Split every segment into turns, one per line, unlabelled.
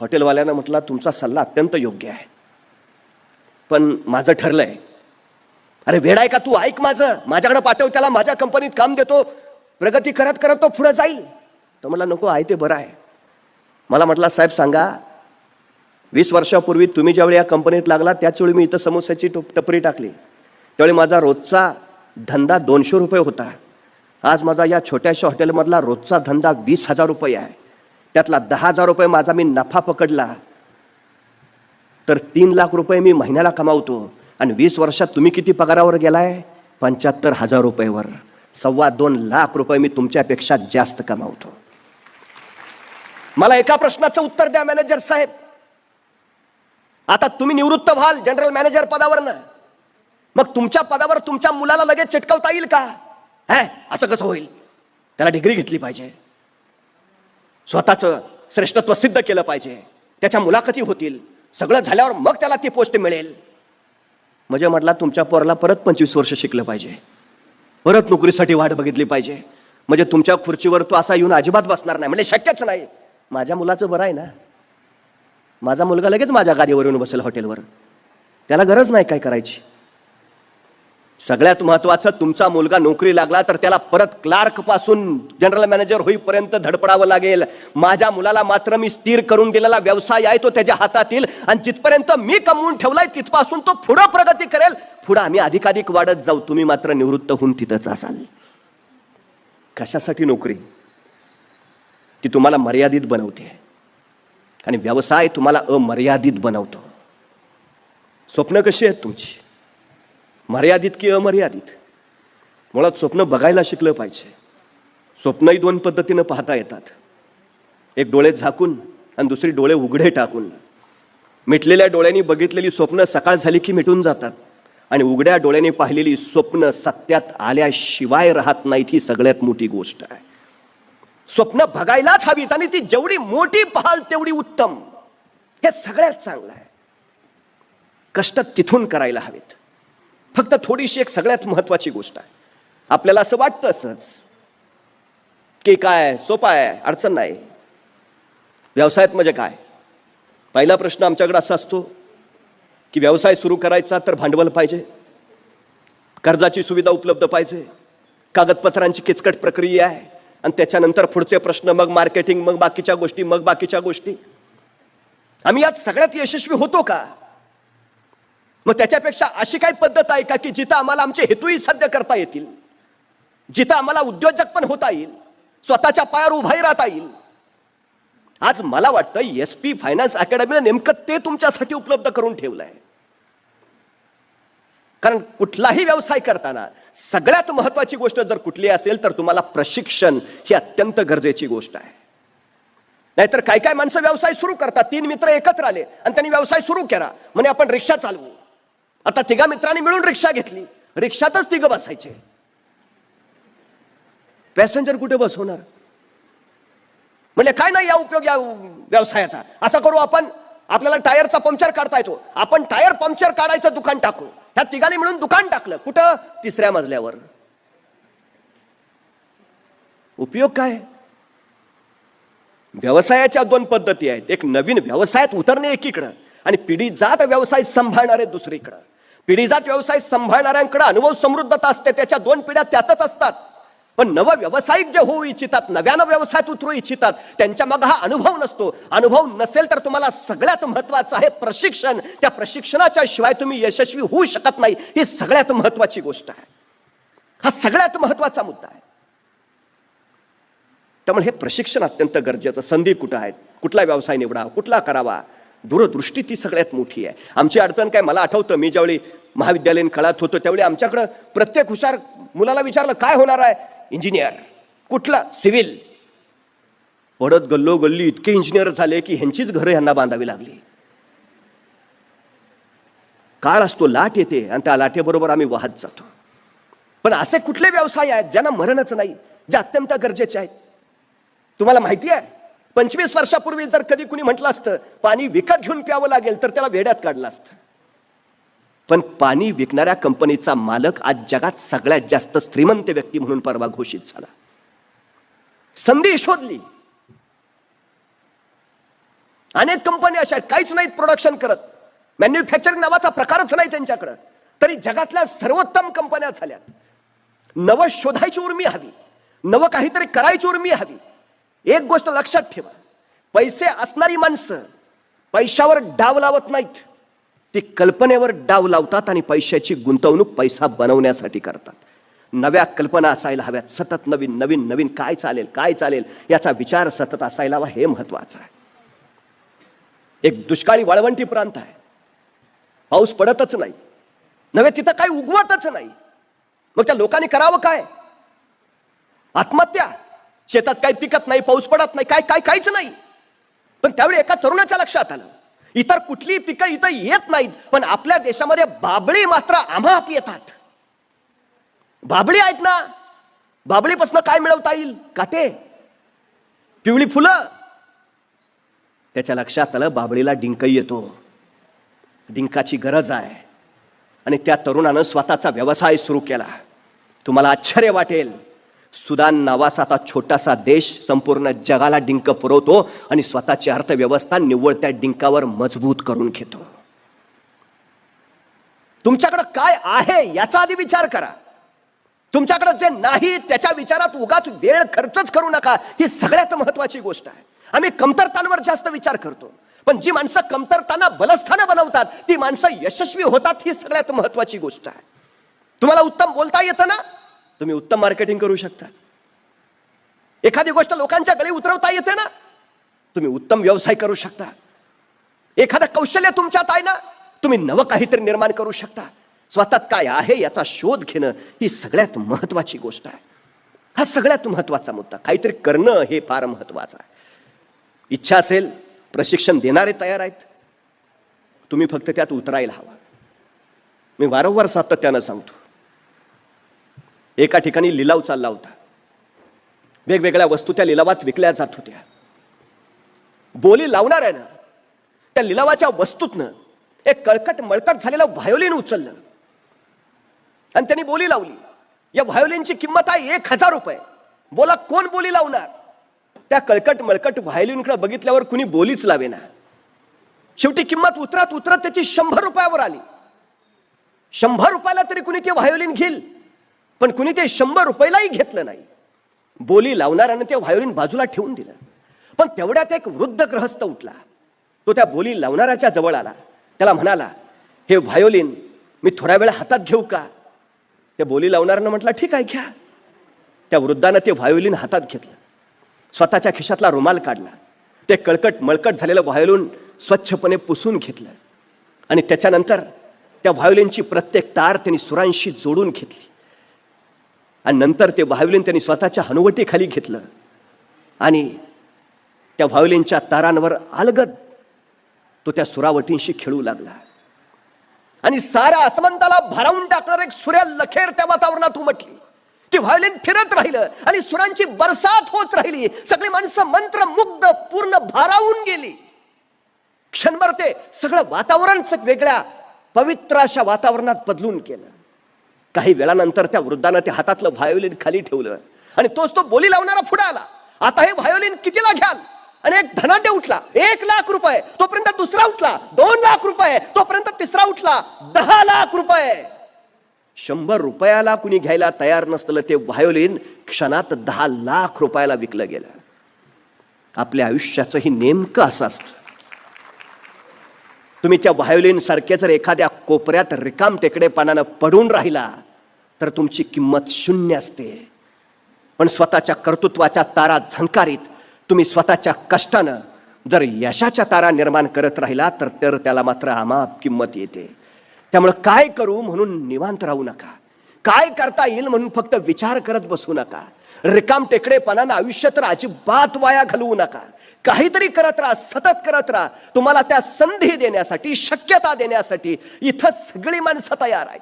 हॉटेलवाल्यानं म्हटला तुमचा सल्ला अत्यंत योग्य आहे. पण माझं ठरलंय अरे वेड आहे का तू? ऐक माझं. माझ्याकडे पाठव त्याला माझ्या कंपनीत काम देतो. प्रगती करत करत तो पुढे जाईल. तर म्हटला नको आहे ते बरं आहे. मला म्हटला साहेब सांगा. वीस वर्षापूर्वी तुम्ही ज्यावेळी या कंपनीत लागला त्याचवेळी मी इथं समोस्याची टपरी टाकली. त्यावेळी माझा रोजचा धंदा दोनशे रुपये होता. आज माझा या छोट्याशा हॉटेलमधला रोजचा धंदा वीस हजार रुपये आहे. त्यातला दहा हजार रुपये माझा मी नफा पकडला. तर तीन लाख रुपये मी महिन्याला कमावतो. आणि वीस वर्षात तुम्ही किती पगारावर गेलाय? पंच्याहत्तर हजार रुपयेवर. सव्वा दोन लाख रुपये मी तुमच्यापेक्षा जास्त कमावतो. मला एका प्रश्नाचं उत्तर द्या मॅनेजर साहेब. आता तुम्ही निवृत्त व्हाल जनरल मॅनेजर पदावर ना मग तुमच्या पदावर तुमच्या मुलाला लगेच चिटकवता येईल का? असं कसं होईल? त्याला डिग्री घेतली पाहिजे. स्वतःचं श्रेष्ठत्व सिद्ध केलं पाहिजे. त्याच्या मुलाखती होतील. सगळं झाल्यावर मग त्याला ती पोस्ट मिळेल. म्हणजे म्हटला तुमच्या पोराला परत पंचवीस वर्ष शिकलं पाहिजे. परत नोकरीसाठी वाट बघितली पाहिजे. म्हणजे तुमच्या खुर्चीवर तो असा येऊन अजिबात बसणार नाही. म्हणजे शक्यच नाही. माझ्या मुलाचं बरं आहे ना? माझा मुलगा लगेच माझ्या गादीवर येऊन बसेल हॉटेलवर. त्याला गरज नाही काय करायची. सगळ्यात महत्वाचं तुमचा मुलगा नोकरी लागला तर त्याला परत क्लार्कपासून जनरल मॅनेजर होईपर्यंत धडपडावं लागेल. माझ्या मुलाला मात्र मी स्थिर करून दिलेला व्यवसाय आहे तो त्याच्या हातातील आणि जिथपर्यंत मी कमवून ठेवलाय तिथपासून तो पुढं प्रगती करेल. पुढं आम्ही अधिकाधिक वाढत जाऊ. तुम्ही मात्र निवृत्त होऊन तिथंच असाल. कशासाठी नोकरी? ती तुम्हाला मर्यादित बनवते. आणि व्यवसाय तुम्हाला अमर्यादित बनवतो. स्वप्न कशी आहेत तुमची? मर्यादित की अमर्यादित? मुळात स्वप्न बघायला शिकलं पाहिजे. स्वप्नही दोन पद्धतीनं पाहता येतात. एक डोळे झाकून आणि दुसरी डोळे उघडे टाकून. मिटलेल्या डोळ्यांनी बघितलेली स्वप्न सकाळ झाली की मिटून जातात. आणि उघड्या डोळ्याने पाहिलेली स्वप्न सत्यात आल्याशिवाय राहत नाहीत ही सगळ्यात मोठी गोष्ट आहे. स्वप्न बघायलाच हवीत आणि ती जेवढी मोठी पाहाल तेवढी उत्तम. हे सगळ्यात चांगलं आहे. कष्ट तिथून करायला हवेत. फक्त थोडीशी एक सगळ्यात महत्वाची गोष्ट आहे. आपल्याला असं वाटतं असंच की काय सोपा आहे. अडचण नाही. व्यवसायात म्हणजे काय? पहिला प्रश्न आमच्याकडे असा असतो की व्यवसाय सुरू करायचा तर भांडवल पाहिजे. कर्जाची सुविधा उपलब्ध पाहिजे. कागदपत्रांची किचकट प्रक्रिया आहे. आणि त्याच्यानंतर पुढचे प्रश्न मग मार्केटिंग मग बाकीच्या गोष्टी मग बाकीच्या गोष्टी. आम्ही यात सगळ्यात यशस्वी होतो का? मग त्याच्यापेक्षा अशी काही पद्धत आहे का की जिथं आम्हाला आमचे हेतूही साध्य करता येतील? जिथं आम्हाला उद्योजक पण होता येईल स्वतःच्या पायावर उभाही राहता येईल. आज मला वाटतं एस पी फायनान्स अकॅडमीनं नेमकं ते तुमच्यासाठी उपलब्ध करून ठेवलं आहे कारण कुठलाही व्यवसाय करताना सगळ्यात महत्वाची गोष्ट जर कुठली असेल तर तुम्हाला प्रशिक्षण ही अत्यंत गरजेची गोष्ट आहे. नाहीतर काय काय माणसं व्यवसाय सुरू करतात? तीन मित्र एकत्र आले आणि त्यांनी व्यवसाय सुरू केला. म्हणजे आपण रिक्षा चालवू. आता तिघा मित्रांनी मिळून रिक्षा घेतली. रिक्षातच तिघं बसायचे. पॅसेंजर कुठे बसवणार? म्हणजे काय नाही या उपयोग या व्यवसायाचा. असं करू आपण आपल्याला टायरचा पंक्चर काढता येतो. आपण टायर पंक्चर काढायचं दुकान टाकू. ह्या तिघांनी मिळून दुकान टाकलं. कुठं? तिसऱ्या मजल्यावर. उपयोग काय? व्यवसायाच्या दोन पद्धती आहेत. एक नवीन व्यवसायात उतरणे एकीकडं आणि पिढी जात व्यवसाय सांभाळणारे दुसरीकडं. पिढीजात व्यवसाय सांभाळणाऱ्यांकडे अनुभव समृद्धता असते त्याच्या दोन पिढ्या त्यातच असतात. पण नव व्यावसायिक जे होऊ इच्छितात नव्यानं व्यवसायात उतरू इच्छितात त्यांच्या मग हा अनुभव नसतो. अनुभव नसेल तर तुम्हाला सगळ्यात महत्वाचं आहे प्रशिक्षण. त्या प्रशिक्षणाच्या शिवाय तुम्ही यशस्वी होऊ शकत नाही ही सगळ्यात महत्वाची गोष्ट आहे. हा सगळ्यात महत्त्वाचा मुद्दा आहे. त्यामुळे हे प्रशिक्षण अत्यंत गरजेचं. संधी कुठं आहेत? कुठला व्यवसाय निवडा कुठला करावा? दूरदृष्टी ती सगळ्यात मोठी आहे. आमची अडचण काय मला आठवतं मी ज्यावेळी महाविद्यालयीन काळात होतो त्यावेळी आमच्याकडं प्रत्येक हुशार मुलाला विचारलं काय होणार आहे? इंजिनियर. कुठला? सिव्हिल. पडत गल्लो गल्ली इतके इंजिनियर झाले की ह्यांचीच घरं ह्यांना बांधावी लागली. काळ असतो लाट येते आणि त्या लाटेबरोबर आम्ही वाहत जातो. पण असे कुठले व्यवसाय आहेत ज्यांना मरणच नाही जे अत्यंत गरजेचे आहेत? तुम्हाला माहिती आहे? पंचवीस वर्षापूर्वी जर कधी कुणी म्हटलं असतं पाणी विकत घेऊन प्यावं लागेल तर त्याला वेड्यात काढलं असतं. पण पाणी विकणाऱ्या कंपनीचा मालक आज जगात सगळ्यात जास्त श्रीमंत व्यक्ती म्हणून परवा घोषित झाला. संधी शोधली. अनेक कंपन्या अशा आहेत काहीच नाहीत प्रोडक्शन करत. मॅन्युफॅक्चरिंग नावाचा प्रकारच नाही त्यांच्याकडं. तरी जगातल्या सर्वोत्तम कंपन्या झाल्यात नवं शोधायची उर्मी हवी. नवं काहीतरी करायची उर्मी हवी. एक गोष्ट लक्षात ठेवा. पैसे असणारी माणसं पैशावर डाव लावत नाहीत. ती कल्पनेवर डाव लावतात आणि पैशाची गुंतवणूक पैसा बनवण्यासाठी करतात. नव्या कल्पना असायला हव्यात. सतत नवीन नवीन नवीन काय चालेल काय चालेल याचा विचार सतत असायला हवा हे महत्वाचं आहे. एक दुष्काळी वाळवंटी प्रांत आहे. पाऊस पडतच नाही. नव्हे तिथं काही उगवतच नाही. मग त्या लोकांनी करावं काय? आत्महत्या. शेतात काही पिकत नाही पाऊस पडत नाही काय काय काहीच नाही. पण त्यावेळी एका तरुणाच्या लक्षात आलं. इतर कुठली पिकं इथं येत नाहीत पण आपल्या देशामध्ये बाबळी मात्र आम्हाप येतात. बाबळी आहेत ना? बाबळीपासून काय मिळवता येईल? काटे. पिवळी फुलं. त्याच्या लक्षात आलं बाबळीला डिंक येतो. डिंकाची गरज आहे. आणि त्या तरुणानं स्वतःचा व्यवसाय सुरू केला. तुम्हाला आश्चर्य वाटेल. सुदान नावाचा आता छोटासा देश संपूर्ण जगाला डिंक पुरवतो आणि स्वतःची अर्थव्यवस्था निव्वळ त्या डिंकावर मजबूत करून घेतो. तुमच्याकडं काय आहे याचा आधी विचार करा. तुमच्याकडे जे नाही त्याच्या विचारात उगाच वेळ खर्चच करू नका. ही सगळ्यात महत्वाची गोष्ट आहे. आम्ही कमतरतांवर जास्त विचार करतो. पण जी माणसं कमतरताना बलस्थानं बनवतात ती माणसं यशस्वी होतात ही सगळ्यात महत्वाची गोष्ट आहे. तुम्हाला उत्तम बोलता येतं ना? तुम्ही उत्तम मार्केटिंग करू शकता. एखादी गोष्ट लोकांच्या गळी उतरवता येते ना तुम्ही उत्तम व्यवसाय करू शकता. एखादं कौशल्य तुमच्यात आहे ना तुम्ही नवं काहीतरी निर्माण करू शकता. स्वतःत काय आहे याचा शोध घेणं ही सगळ्यात महत्वाची गोष्ट आहे. हा सगळ्यात महत्त्वाचा मुद्दा. काहीतरी करणं हे फार महत्वाचं आहे. इच्छा असेल प्रशिक्षण देणारे तयार आहेत. तुम्ही फक्त त्यात उतरायला हवा. मी वारंवार सातत्यानं सांगतो. एका ठिकाणी लिलाव चालला होता. वेगवेगळ्या वस्तू त्या लिलावात विकल्या जात होत्या. बोली लावणार आहे ना त्या लिलावाच्या वस्तूतनं एक कळकट मळकट झालेलं व्हायोलिन उचललं. आणि त्यांनी बोली लावली. या व्हायोलिनची किंमत आहे एक हजार रुपये. बोला कोण बोली लावणार? त्या कळकट मळकट व्हायोलिनकडे बघितल्यावर कुणी बोलीच लावेना. शेवटी किंमत उतरत उतरत त्याची शंभर रुपयावर आली. शंभर रुपयाला तरी कुणी ते व्हायोलिन घेईल? पण कुणी ते शंभर रुपयालाही घेतलं नाही. बोली लावणाऱ्यानं ते व्हायोलिन बाजूला ठेवून दिलं. पण तेवढ्यात एक वृद्ध ग्रहस्थ उठला. तो त्या बोली लावणाऱ्याच्या जवळ आला. त्याला म्हणाला हे व्हायोलिन मी थोड्या वेळ हातात घेऊ का? त्या बोली लावणाऱ्यानं म्हटलं ठीक आहे घ्या. त्या वृद्धानं ते व्हायोलिन हातात घेतलं. स्वतःच्या खिशातला रुमाल काढला. ते कळकट मळकट झालेलं व्हायोलिन स्वच्छपणे पुसून घेतलं. आणि त्याच्यानंतर त्या व्हायोलिनची प्रत्येक तार त्यांनी सुरांशी जोडून घेतली. आणि नंतर ते व्हायोलिन त्यांनी स्वतःच्या हनुवटीखाली घेतलं. आणि त्या व्हायोलिनच्या तारांवर अलगद तो त्या सुरावटींशी खेळू लागला. आणि साऱ्या आसमंताला भारावून टाकणार एक सूर्या लखेर त्या वातावरणात उमटली. ती व्हायोलिन फिरत राहिलं आणि सुरांची बरसात होत राहिली. सगळी माणसं मंत्रमुग्ध पूर्ण भारावून गेली. क्षणभर ते सगळं वातावरणच वेगळ्या पवित्र अशा वातावरणात बदलून केलं काही वेळानंतर त्या वृद्धानं त्या हातातलं व्हायोलिन खाली ठेवलं. आणि तोच तो बोली लावणारा पुढे आला आता हे व्हायोलिन कितीला घ्याल? आणि एक धनाढ्य उठला. एक लाख रुपये. तोपर्यंत दुसरा उठला. दोन लाख रुपये. तोपर्यंत तिसरा उठला. दहा लाख रुपये. शंभर रुपयाला कुणी घ्यायला तयार नसलं ते व्हायोलिन क्षणात दहा लाख रुपयाला विकलं गेलं. आपल्या आयुष्याचंही नेमकं असं असतं. तुम्ही त्या व्हायोलिन सारखे जर एखाद्या कोपऱ्यात रिकाम टेकडेपणानं पडून राहिला तर तुमची किंमत शून्य असते. पण स्वतःच्या कर्तृत्वाच्या तारा झंकारीत तुम्ही स्वतःच्या कष्टानं जर यशाच्या तारा निर्माण करत राहिला तर तर त्याला मात्र आमाप किंमत येते. त्यामुळं काय करू म्हणून निवांत राहू नका. काय करता येईल म्हणून फक्त विचार करत बसू नका. रिकाम टेकडेपणानं आयुष्य तर अजिबात वाया घालवू नका. काहीतरी करत राहा सतत करत राहा. तुम्हाला त्या संधी देण्यासाठी शक्यता देण्यासाठी इथं सगळी माणसं तयार आहेत.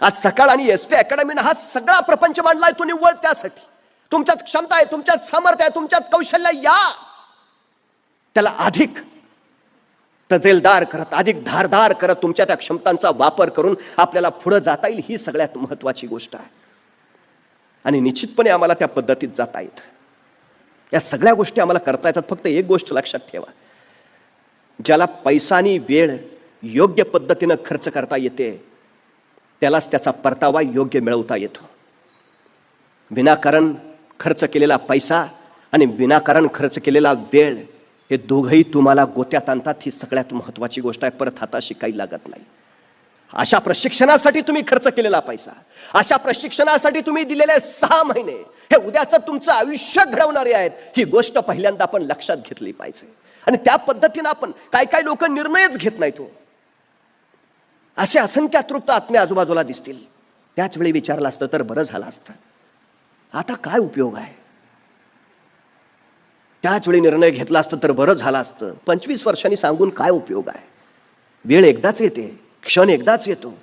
आज सकाळ आणि एस पी अकॅडमीनं हा सगळा प्रपंच मांडलाय तो निव्वळ त्यासाठी. तुमच्यात क्षमता आहे तुमच्यात सामर्थ्य आहे तुमच्यात कौशल्य या. त्याला अधिक तजेलदार करत अधिक धारदार करत तुमच्या त्या क्षमतांचा वापर करून आपल्याला पुढे जाता येईल ही सगळ्यात महत्वाची गोष्ट आहे. आणि निश्चितपणे आम्हाला त्या पद्धतीत जाता येतं. या सगळ्या गोष्टी आम्हाला करता येतात फक्त एक गोष्ट लक्षात ठेवा. ज्याला पैसानी वेळ योग्य पद्धतीनं खर्च करता येते त्यालाच त्याचा परतावा योग्य मिळवता येतो. विनाकारण खर्च केलेला पैसा आणि विनाकारण खर्च केलेला वेळ हे दोघंही तुम्हाला गोत्यात आणतात ही सगळ्यात महत्त्वाची गोष्ट आहे. परत हाताशी काही लागत नाही. अशा प्रशिक्षणासाठी तुम्ही खर्च केलेला पैसा अशा प्रशिक्षणासाठी तुम्ही दिलेले सहा महिने हे उद्याचं तुमचं आयुष्य घडवणारे आहेत. ही गोष्ट पहिल्यांदा आपण लक्षात घेतली पाहिजे. आणि त्या पद्धतीनं आपण काय काय लोक निर्णयच घेत नाहीत तो असे असंख्य अतृप्त आत्मे आजूबाजूला दिसतील. त्याच वेळी विचारलं असतं तर बरं झालं असतं. आता काय उपयोग आहे? त्याच वेळी निर्णय घेतला असतं तर बरं झालं असतं. पंचवीस वर्षांनी सांगून काय उपयोग आहे? वेळ एकदाच येते क्षण एकदाच येतो.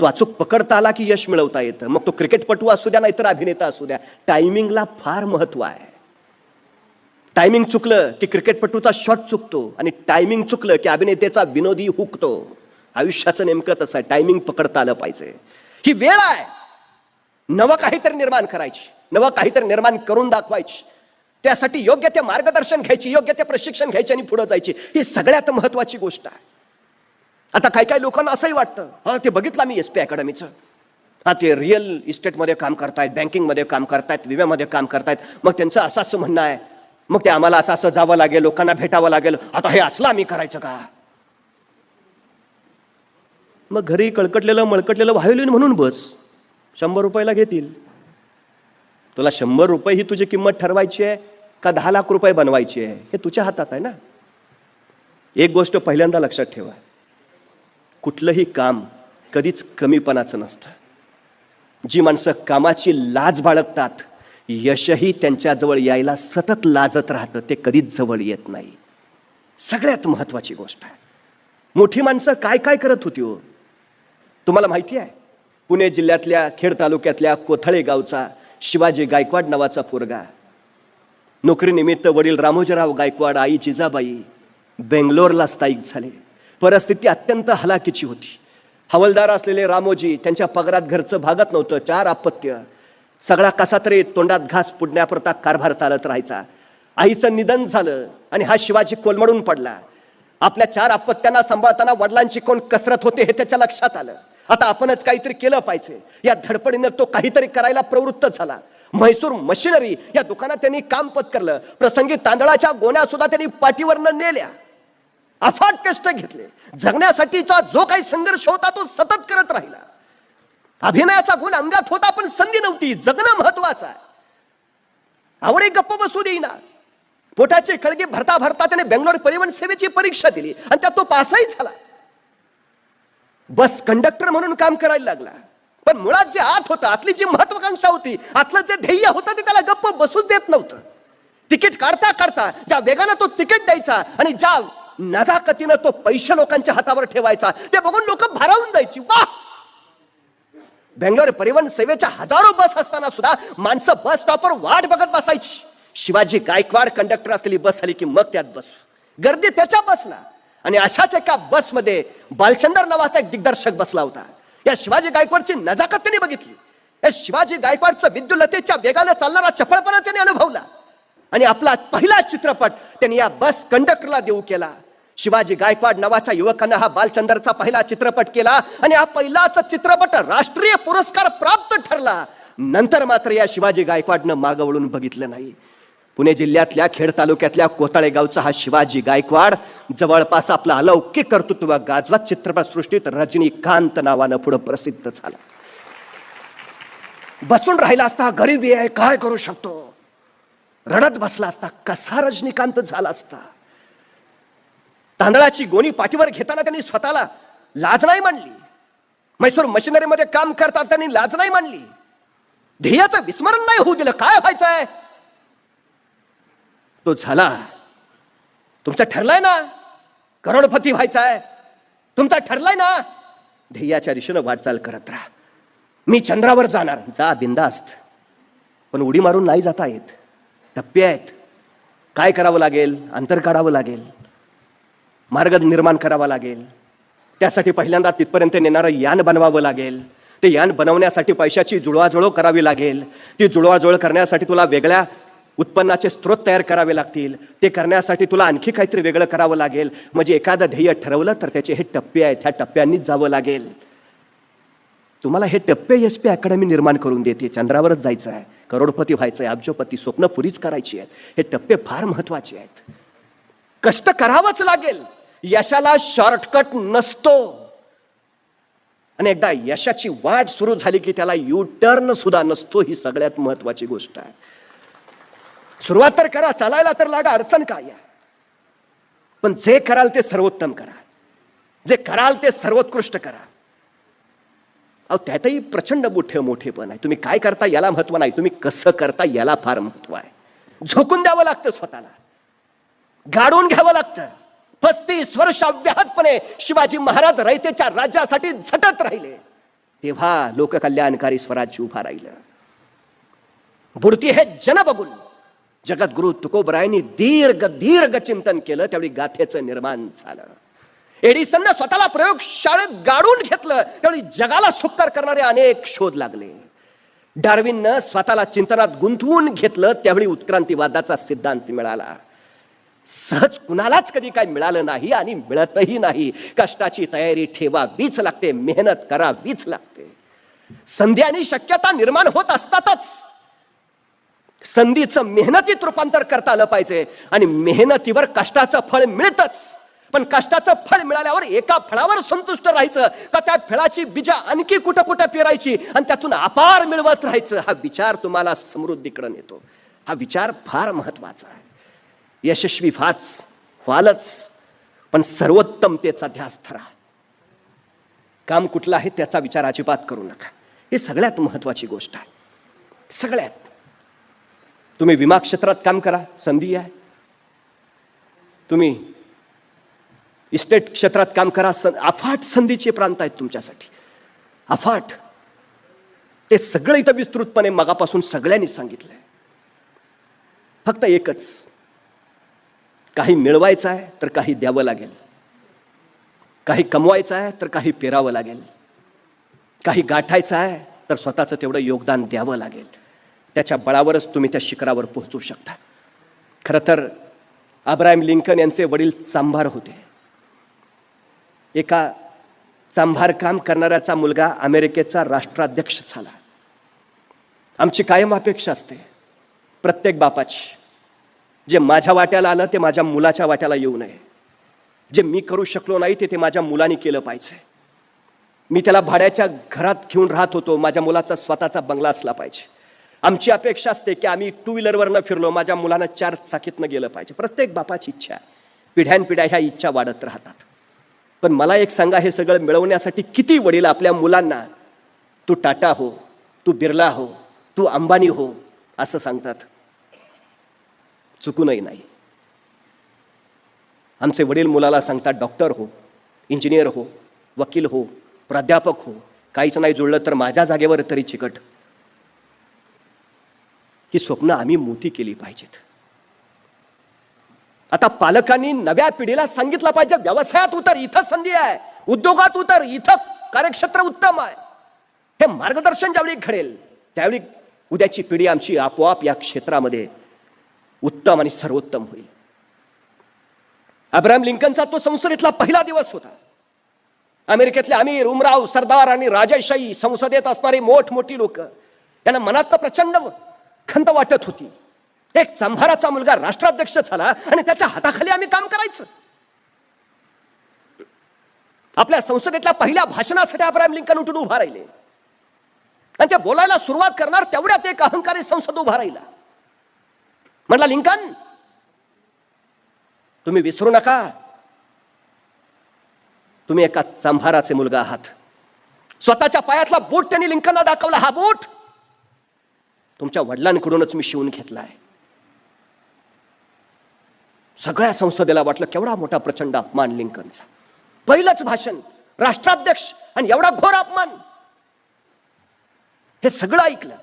तो अचूक पकडता आला की यश मिळवता येतं. मग तो क्रिकेटपटू असू द्या नाहीतर अभिनेता असू द्या. टायमिंगला फार महत्त्व आहे. टायमिंग चुकलं की क्रिकेटपटूचा शॉट चुकतो आणि टायमिंग चुकलं की अभिनेतेचा विनोदी हुकतो. आयुष्याचं नेमकं तसं आहे टायमिंग पकडता आलं पाहिजे. ही वेळ आहे. नवं काहीतरी निर्माण करायची. नवं काहीतरी निर्माण करून दाखवायची. त्यासाठी योग्य ते मार्गदर्शन घ्यायची योग्य ते प्रशिक्षण घ्यायची आणि पुढे जायची. ही सगळ्यात महत्वाची गोष्ट आहे. आता काही काही लोकांना असंही वाटतं हा ते बघितलं मी एस पी अकॅडमीचं हा ते रिअल इस्टेटमध्ये काम करतायत बँकिंगमध्ये काम करतायत विम्यामध्ये काम करतायत. मग त्यांचं असं असं म्हणणं आहे. मग ते आम्हाला असं असं जावं लागेल लोकांना भेटावं लागेल. आता हे असलं आम्ही करायचं का? मग घरी कळकटलेलं मळकटलेलं व्हायोलिन म्हणून बस. शंभर रुपयाला घेतील. तुला शंभर रुपये ही तुझी किंमत ठरवायची आहे का दहा लाख रुपये बनवायची आहे? हे तुझ्या हातात आहे ना? एक गोष्ट पहिल्यांदा लक्षात ठेवा. कुठलंही काम कधीच कमीपणाचं नसतं. जी माणसं कामाची लाज बाळगतात यशही त्यांच्याजवळ यायला सतत लाजत राहतं ते कधीच जवळ येत नाही. सगळ्यात महत्वाची गोष्ट आहे. मोठी माणसं काय काय करत होती हो? तुम्हाला माहिती आहे पुणे जिल्ह्यातल्या खेड तालुक्यातल्या कोथळे गावचा शिवाजी गायकवाड नावाचा पोरगा. नोकरीनिमित्त वडील रामोजीराव गायकवाड आई जिजाबाई बेंगलोरला स्थायिक झाले. परिस्थिती अत्यंत हलाखीची होती. हवलदार असलेले रामोजी त्यांच्या पगारात घरचं भागत नव्हतं चार अपत्य. सगळा कसा तरी तोंडात घास पुडण्यापुरता कारभार चालत राहायचा. आईचं निधन झालं आणि हा शिवाजी कोलमडून पडला. आपल्या चार अपत्यांना सांभाळताना वडिलांची कोण कसरत होते हे त्याच्या लक्षात आलं. आता आपणच काहीतरी केलं पाहिजे. या धडपडीनं तो काहीतरी करायला प्रवृत्त झाला. म्हैसूर मशिनरी या दुकानात त्यांनी काम पत्करलं. प्रसंगी तांदळाच्या गोण्या सुद्धा त्यांनी पाठीवरनं नेल्या. अफाट कष्ट घेतले. जगण्यासाठीचा जो काही संघर्ष होता तो सतत करत राहिला. अभिनयाचा गुण अंगात होता पण संधी नव्हती. जगणं महत्वाचं आहे. आवडे गप्प बसू देईना. पोटाचे खळगे भरता भरता त्याने बेंगलोर परिवहन सेवेची परीक्षा दिली आणि त्यात तो पासही झाला. बस कंडक्टर म्हणून काम करायला लागला. पण मुळात जे आत होतं आतली जी महत्वाकांक्षा होती आतलं जे ध्येय होतं ते त्याला गप्प बसूच देत नव्हतं. तिकीट काढता काढता ज्या वेगानं तो तिकीट द्यायचा आणि ज्या नजाकतीनं तो पैसे लोकांच्या हातावर ठेवायचा ते बघून लोक भारावून जायची. वा बेंगलोर परिवहन सेवेच्या हजारो बस असताना सुद्धा माणसं बस स्टॉपवर वाट बघत बसायची. शिवाजी गायकवाड कंडक्टर असलेली बस आली की मग त्यात बस. गर्दी त्याच्या बसला. आणि अशाच एका बसमध्ये बालचंदर नावाचा एक दिग्दर्शक बसला होता. या शिवाजी गायकवाडची नजाकत त्यांनी बघितली. या शिवाजी गायकवाडचं विद्युलतेच्या वेगानं चालणारा चपळपणा त्याने अनुभवला. आणि आपला पहिला चित्रपट त्यांनी या बस कंडक्टरला देऊ केला. शिवाजी गायकवाड नावाच्या युवकांना हा बालचंदरचा पहिला चित्रपट केला आणि हा पहिलाच चित्रपट राष्ट्रीय पुरस्कार प्राप्त ठरला. नंतर मात्र या शिवाजी गायकवाडनं मागवळून बघितलं नाही. पुणे जिल्ह्यातल्या खेड तालुक्यातल्या कोताळे गावचा हा शिवाजी गायकवाड जवळपास आपला अलौकिक कर्तृत्व गाजवत चित्रपटसृष्टीत रजनीकांत नावानं पुढं प्रसिद्ध झाला. बसून राहिला असता गरिबी आहे काय करू शकतो? रडत बसला असता कसा रजनीकांत झाला असता? तांदळाची गोणी पाठीवर घेताना त्यांनी स्वतःला लाज नाही मांडली मैसूर मशिनरीमध्ये काम करतात त्यांनी लाज नाही मांडली ध्येयाचं विस्मरण नाही होऊ दिलं. काय व्हायचंय? तो झाला. तुमचं ठरलाय ना? करोडपती व्हायचा आहे तुमचा ठरलाय ना? ध्येयाच्या दिशेनं वाटचाल करत राहा. मी चंद्रावर जाणार. जा बिंदास्त. पण उडी मारून नाही जाता येत. टप्पे आहेत. काय करावं लागेल? अंतर काढावं लागेल. मार्ग निर्माण करावा लागेल. त्यासाठी पहिल्यांदा तिथपर्यंत नेणारं यान बनवावं लागेल. ते यान बनवण्यासाठी पैशाची जुळवाजुळव करावी लागेल. ती जुळवाजुळव करण्यासाठी तुला वेगळ्या उत्पन्नाचे स्रोत तयार करावे लागतील. ते करण्यासाठी तुला आणखी काहीतरी वेगळं करावं लागेल. म्हणजे एखादं ध्येय ठरवलं तर त्याचे हे टप्पे आहेत ह्या टप्प्यांनीच जावं लागेल. तुम्हाला हे टप्पे एस पी अकॅडमी निर्माण करून देते. चंद्रावरच जायचं आहे. करोडपती व्हायचं आहे. अब्जोपती स्वप्न पुरीच करायची आहेत. हे टप्पे फार महत्त्वाचे आहेत. कष्ट करावंच लागेल. यशाला शॉर्टकट नसतो. आणि एकदा यशाची वाट सुरू झाली की त्याला यू टर्न सुद्धा नसतो ही सगळ्यात महत्वाची गोष्ट आहे. सुरुवात तर करा चालायला तर लागा अडचण काय या पण जे कराल ते सर्वोत्तम करा. जे कराल ते सर्वोत्कृष्ट करा. अहो त्यातही प्रचंड मोठे मोठेपण आहे. तुम्ही काय करता याला महत्त्व नाही. तुम्ही कसं करता याला फार महत्त्व आहे. झोकून द्यावं लागतं स्वतःला. गाडून घ्यावं लागतं. पस्तीस वर्ष अव्याहतपणे शिवाजी महाराज रयतेच्या राज्यासाठी झटत राहिले. तेव्हा लोककल्याणकारी स्वराज्य उभा राहिलं. बुडती हे जन बघून जगद्गुरु तुकोबरायांनी दीर्घ दीर्घ चिंतन केलं त्यावेळी गाथेचं निर्माण झालं. एडिसननं स्वतःला प्रयोगशाळेत गाडून घेतलं त्यावेळी जगाला सुकर करणारे अनेक शोध लागले. डार्विननं स्वतःला चिंतनात गुंतवून घेतलं त्यावेळी उत्क्रांतीवादाचा सिद्धांत मिळाला. सहज कुणालाच कधी काय मिळालं नाही आणि मिळतही नाही. कष्टाची तयारी ठेवावीच लागते मेहनत करावीच लागते. संधी आणि शक्यता निर्माण होत असतातच. संधीचं मेहनतीत रूपांतर करता आलं पाहिजे. आणि मेहनतीवर कष्टाचं फळ मिळतच. पण कष्टाचं फळ मिळाल्यावर एका फळावर संतुष्ट राहायचं. का त्या फळाची बीजा आणखी कुठं कुठं पेरायची? आणि त्यातून अपार मिळवत राहायचं. हा विचार तुम्हाला समृद्धीकडे नेतो. हा विचार फार महत्त्वाचा आहे. यशस्वी व्हाच व्हालच पण सर्वोत्तमतेचा ध्यास ठरा काम कुठलं आहे त्याचा विचार अजिबात करू नका. ही सगळ्यात महत्वाची गोष्ट आहे. सगळ्यात. तुम्ही विमा क्षेत्रात काम करा संधी आहे. तुम्ही इस्टेट क्षेत्रात काम करा सं अफाट संधीचे प्रांत आहेत तुमच्यासाठी. अफाट. ते सगळं इथं विस्तृतपणे मगापासून सगळ्यांनी सांगितलंय. फक्त एकच. काही मिळवायचं आहे तर काही द्यावं लागेल. काही कमवायचं आहे तर काही पेरावं लागेल. काही गाठायचं आहे तर स्वतःचं तेवढं योगदान द्यावं लागेल. त्याच्या बळावरच तुम्ही त्या शिखरावर पोहोचू शकता. खरं तर अब्राहिम लिंकन यांचे वडील चांभार होते. एका चांभार काम करणाऱ्याचा मुलगा अमेरिकेचा राष्ट्राध्यक्ष झाला. आमची कायम अपेक्षा असते प्रत्येक बापाची जे माझ्या वाट्याला आलं ते माझ्या मुलाच्या वाट्याला येऊ नये. जे मी करू शकलो नाही ते ते माझ्या मुलाने केलं पाहिजे. मी त्याला भाड्याच्या घरात घेऊन राहत होतो माझ्या मुलाचा स्वतःचा बंगला असला पाहिजे. आमची अपेक्षा असते की आम्ही टू व्हीलरवरनं फिरलो माझ्या मुलांना चार चाकीतनं गेलं पाहिजे. प्रत्येक बापाची इच्छा आहे. पिढ्यानपिढ्या ह्या इच्छा वाढत राहतात. पण मला एक सांगा हे सगळं मिळवण्यासाठी किती वडील आपल्या मुलांना तू टाटा हो तू बिर्ला हो तू अंबानी हो असं सांगतात. चुकूनही नाही. आमचे वडील मुलाला सांगतात डॉक्टर हो इंजिनियर हो वकील हो प्राध्यापक हो काहीच नाही जुळलं तर माझ्या जागेवर तरी चिकट. ही स्वप्न आम्ही मोठी केली पाहिजेत. आता पालकांनी नव्या पिढीला सांगितलं पाहिजे व्यवसायात उतर इथं संधी आहे उद्योगात उतर इथं कार्यक्षेत्र उत्तम आहे. हे मार्गदर्शन ज्यावेळी घडेल त्यावेळी उद्याची पिढी आमची आपोआप या क्षेत्रामध्ये उत्तम आणि सर्वोत्तम होईल. अब्राहम लिंकनचा तो संसदेतला पहिला दिवस होता. अमेरिकेतले आम्ही उमराव सरदार आणि राजेशाही संसदेत असणारी मोठमोठी लोक यांना मनात प्रचंड खंत वाटत होती. एक चांभाराचा मुलगा राष्ट्राध्यक्ष झाला आणि त्याच्या हाताखाली आम्ही काम करायचं. आपल्या संसदेतल्या पहिल्या भाषणासाठी अब्राहम लिंकन उठून उभा राहिले. आणि ते बोलायला सुरुवात करणार तेवढ्यात एक अहंकारी संसद उभा राहिला. म्हटला लिंकन तुम्ही विसरू नका. तुम्ही एका चांभाराचे मुलगा आहात. स्वतःच्या पायातला बूट त्यांनी लिंकनला दाखवला. हा बूट तुमच्या वडिलांकडूनच मी शिवून घेतलाय. सगळ्या संसदेला वाटलं केवढा मोठा प्रचंड अपमान लिंकनचा. पहिलंच भाषण राष्ट्राध्यक्ष आणि एवढा घोर अपमान. हे सगळं ऐकलं.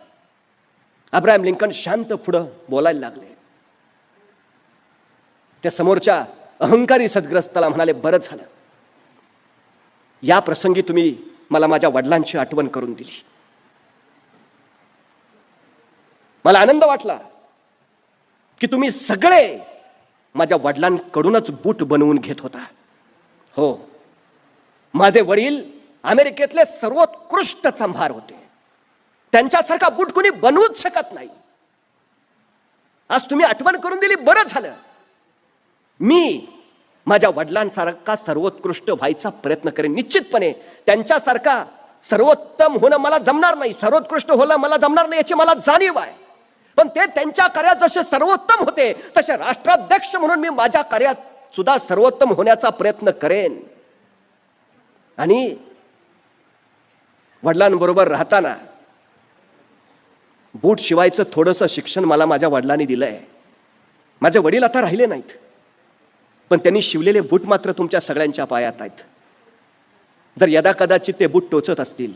अब्राहम लिंकन शांत पुढं बोलायला लागले. त्या समोरच्या अहंकारी सद्ग्रस्ताला म्हणाले बरं झालं. या प्रसंगी तुम्ही मला माझ्या वडिलांची आठवण करून दिली. मला आनंद वाटला की तुम्ही सगळे माझ्या वडिलांकडूनच बूट बनवून घेत होता. हो माझे वडील अमेरिकेतले सर्वोत्कृष्ट संभार होते. त्यांच्यासारखा बूट कुणी बनवूच शकत नाही. आज तुम्ही आठवण करून दिली बरं झालं. मी माझ्या वडिलांसारखा सर्वोत्कृष्ट व्हायचा प्रयत्न करेन. निश्चितपणे त्यांच्यासारखा सर्वोत्तम होणं मला जमणार नाही. सर्वोत्कृष्ट होणं मला जमणार नाही याची मला जाणीव आहे. पण ते त्यांच्या कार्यात जसे सर्वोत्तम होते तसे राष्ट्राध्यक्ष म्हणून मी माझ्या कार्यात सुद्धा सर्वोत्तम होण्याचा प्रयत्न करेन. आणि वडिलांबरोबर राहताना बूट शिवायचं थोडंसं शिक्षण मला माझ्या वडिलांनी दिलंय. माझे वडील आता राहिले नाहीत पण त्यांनी शिवलेले बूट मात्र तुमच्या सगळ्यांच्या पायात आहेत. जर यदा कदाचित ते बूट टोचत असतील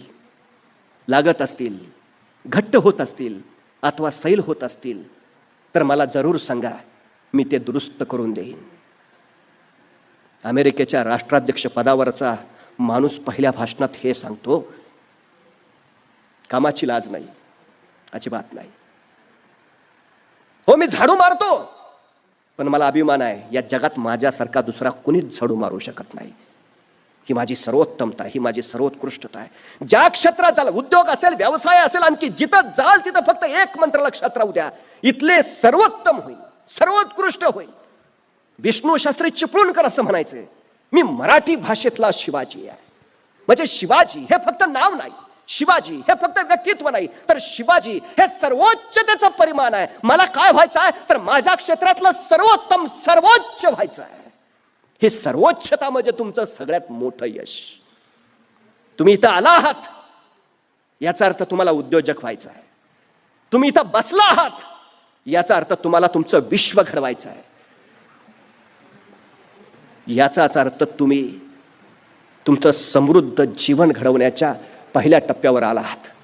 लागत असतील घट्ट होत असतील अथवा सैल होत असतील तर मला जरूर सांगा मी ते दुरुस्त करून देईन. अमेरिकेच्या राष्ट्राध्यक्ष पदावरचा माणूस पहिल्या भाषणात हे सांगतो कामाची लाज नाही अजिबात नाही. हो मी झाडू मारतो पण मला अभिमान आहे या जगात माझ्यासारखा दुसरा कुणीच झाडू मारू शकत नाही. ही माझी सर्वोत्तमता ही माझी सर्वोत्कृष्टता आहे. ज्या क्षेत्रात जाल उद्योग असेल व्यवसाय असेल आणखी जिथं जाल तिथं फक्त एक मंत्र लक्षात राहू द्या इथले सर्वोत्तम होईल सर्वोत्कृष्ट होईल. विष्णू शास्त्री चिपळूणकर असं म्हणायचं मी मराठी भाषेतला शिवाजी आहे. म्हणजे शिवाजी हे फक्त नाव नाही शिवाजी हे फक्त व्यक्तित्व नाही तर शिवाजी हे सर्वोच्चतेचं परिमाण आहे. मला काय व्हायचं आहे? तर माझ्या क्षेत्रातलं सर्वोत्तम सर्वोच्च व्हायचं आहे. हे सर्वोच्चता म्हणजे तुमचं सगळ्यात मोठं यश. तुम्ही इथं आला आहात. याचा अर्थ तुम्हाला उद्योजक व्हायचा आहे. तुम्ही इथं बसला आहात. याचा अर्थ तुम्हाला तुमचं विश्व घडवायचं आहे. याचाच अर्थ तुम्ही तुमचं समृद्ध जीवन घडवण्याच्या पहिल्या टप्प्यावर आला आहात.